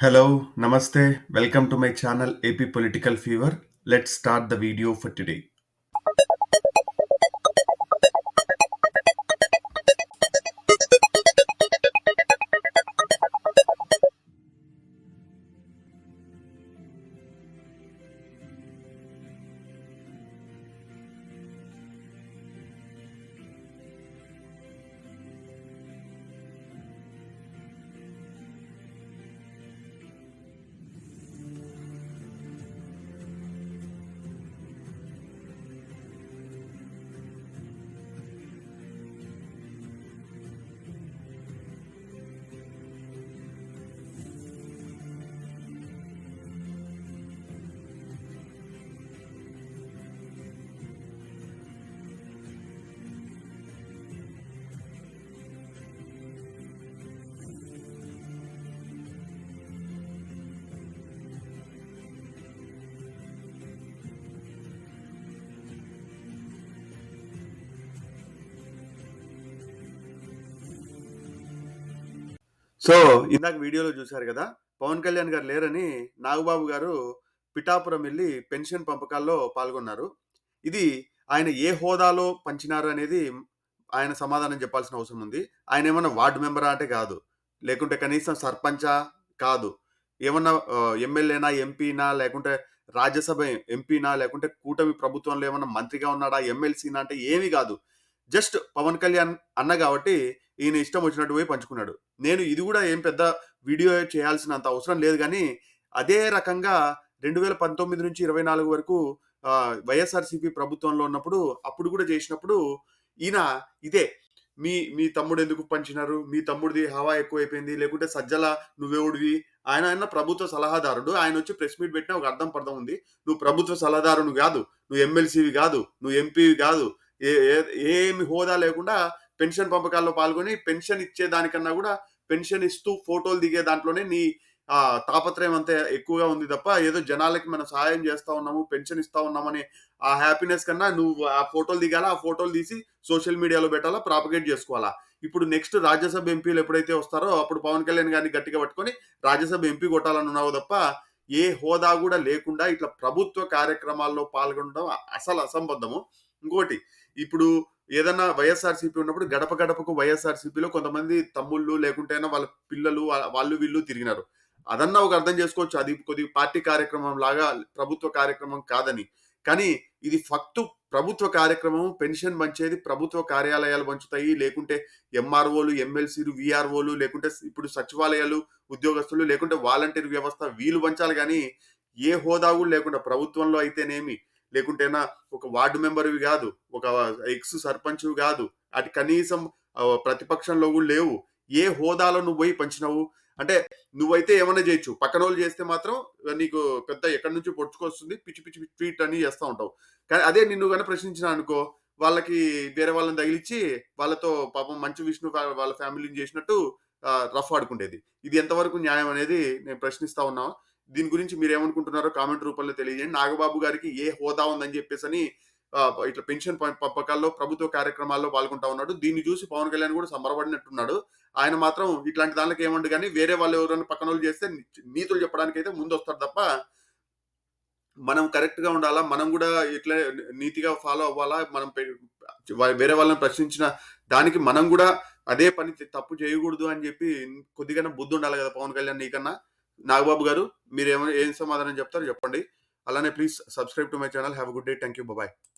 Hello, Namaste. Welcome to my channel AP Political Fever. Let's start the video for today. So ఇందాక వీడియోలో చూశారు కదా పవన్ కళ్యాణ్ గారు లేరని నాగబాబు గారు పిఠాపురం వెళ్ళి పెన్షన్ పంపకాల్లో పాల్గొన్నారు. ఇది ఆయన ఏ హోదాలో పంచినారు అనేది ఆయన సమాధానం చెప్పాల్సిన అవసరం ఉంది. ఆయన ఏమన్నా వార్డు మెంబరా అంటే కాదు. లేకుంటే కనీసం సర్పంచా కాదు. ఏమన్నా ఎమ్మెల్యేనా ఎంపీనా లేకుంటే రాజ్యసభ ఎంపీనా లేకుంటే కూటమి ప్రభుత్వంలో ఏమన్నా మంత్రిగా ఉన్నాడా ఎమ్మెల్సీనా అంటే ఏమీ కాదు. జస్ట్ పవన్ కళ్యాణ్ అన్న కాబట్టి ఈయన ఇష్టం వచ్చినట్టు పోయి పంచుకున్నాడు. నేను ఇది కూడా ఏం పెద్ద వీడియో చేయాల్సినంత అవసరం లేదు కానీ అదే రకంగా రెండు వేల పంతొమ్మిది నుంచి ఇరవై నాలుగు వరకు వైఎస్ఆర్సీపీ ప్రభుత్వంలో ఉన్నప్పుడు అప్పుడు కూడా చేసినప్పుడు ఈయన ఇదే మీ మీ తమ్ముడు ఎందుకు పంచినారు? మీ తమ్ముడిది హవా ఎక్కువైపోయింది లేకుంటే సజ్జల నువ్వేవుడివి? ఆయన ఆయన ప్రభుత్వ సలహాదారుడు. ఆయన వచ్చి ప్రెస్ మీట్ పెట్టిన ఒక అర్థం పర్థం ఉంది. నువ్వు ప్రభుత్వ సలహాదారుడు కాదు నువ్వు ఎమ్మెల్సీవి కాదు నువ్వు ఎంపీవి కాదు ఏ ఏ- ఏమి హోదా లేకుండా పెన్షన్ పంపకాల్లో పాల్గొని పెన్షన్ ఇచ్చే దానికన్నా కూడా పెన్షన్ ఇస్తూ ఫోటోలు దిగే దాంట్లోనే నీ ఆ, తాపత్రయం అంతే ఎక్కువగా ఉంది తప్ప ఏదో జనాలకి మనం సహాయం చేస్తా ఉన్నాము పెన్షన్ ఇస్తా ఉన్నామని ఆ హ్యాపీనెస్ కన్నా నువ్వు ఆ ఫోటోలు దిగాలా ఆ ఫోటోలు తీసి సోషల్ మీడియాలో పెట్టాలా ప్రాపగేట్ చేసుకోవాలా. ఇప్పుడు నెక్స్ట్ రాజ్యసభ ఎంపీలు ఎప్పుడైతే వస్తారో అప్పుడు పవన్ కళ్యాణ్ గారిని గట్టిగా పట్టుకొని రాజ్యసభ ఎంపీ కొట్టాలని ఉన్నావు తప్ప ఏ హోదా కూడా లేకుండా ఇట్లా ప్రభుత్వ కార్యక్రమాల్లో పాల్గొనడం అసలు అసంబద్ధము. ఇంకోటి ఇప్పుడు ఏదన్నా వైఎస్ఆర్సీపీ ఉన్నప్పుడు గడప గడపకు వైఎస్ఆర్సీపీలో కొంతమంది తమ్ముళ్ళు లేకుంటే వాళ్ళ పిల్లలు వాళ్ళు వీళ్ళు తిరిగినారు. అదన్నా ఒక అర్థం చేసుకోవచ్చు. అది కొద్దిగా పార్టీ కార్యక్రమం లాగా ప్రభుత్వ కార్యక్రమం కాదని. కానీ ఇది ఫక్తు ప్రభుత్వ కార్యక్రమం పెన్షన్ పంచేది ప్రభుత్వ కార్యాలయాలు పంచుతాయి. లేకుంటే ఎంఆర్ఓలు ఎమ్మెల్సీలు విఆర్ఓలు లేకుంటే ఇప్పుడు సచివాలయాలు ఉద్యోగస్తులు లేకుంటే వాలంటీర్ వ్యవస్థ వీలు పంచాలి కానీ ఏ హోదా కూడా లేకుండా ప్రభుత్వంలో అయితేనేమి లేకుంటేనా ఒక వార్డు మెంబర్వి కాదు ఒక ఎక్స్ సర్పంచ్ కాదు. అటు కనీసం ప్రతిపక్షంలో కూడా లేవు. ఏ హోదాలో నువ్వు పోయి పంచినావు? అంటే నువ్వైతే ఏమైనా చేయొచ్చు. పక్కన వాళ్ళు చేస్తే మాత్రం నీకు పెద్ద ఎక్కడి నుంచి పొడుచుకొస్తుంది పిచ్చి పిచ్చి ట్వీట్ అని చేస్తూ ఉంటావు. కానీ అదే నిన్ను కానీ ప్రశ్నించిన అనుకో వాళ్ళకి వేరే వాళ్ళని తగిలిచ్చి వాళ్ళతో పాపం మంచు విష్ణు వాళ్ళ ఫ్యామిలీని చేసినట్టు రఫ్ ఆడుకుండేది. ఇది ఎంతవరకు న్యాయం అనేది నేను ప్రశ్నిస్తా ఉన్నాను దీని గురించి మీరు ఏమనుకుంటున్నారో కామెంట్ రూపంలో తెలియజేయండి. నాగబాబు గారికి ఏ హోదా ఉందని చెప్పేసి అని ఇట్లా పెన్షన్ ప- పంపకాల్లో ప్రభుత్వ కార్యక్రమాల్లో పాల్గొంటా ఉన్నాడు. దీన్ని చూసి పవన్ కళ్యాణ్ కూడా సంబరపడినట్టున్నాడు. ఆయన మాత్రం ఇట్లాంటి దానికి ఏమండు కానీ వేరే వాళ్ళు ఎవరైనా పక్కన వాళ్ళు చేస్తే నీతులు చెప్పడానికి అయితే ముందు వస్తారు తప్ప మనం కరెక్ట్గా ఉండాలా? మనం కూడా ఇట్లా నీతిగా ఫాలో అవ్వాలా? మనం వేరే వాళ్ళని ప్రశ్నించిన దానికి మనం కూడా అదే పని చే- తప్పు చేయకూడదు అని చెప్పి కొద్దిగా బుద్ధి ఉండాలి కదా పవన్ కళ్యాణ్ నీకన్నా? నాగబాబు గారు మీరు ఏమైనా ఏం సమాధానం చెప్తారో చెప్పండి. అలానే please subscribe to my channel have good day thank you bye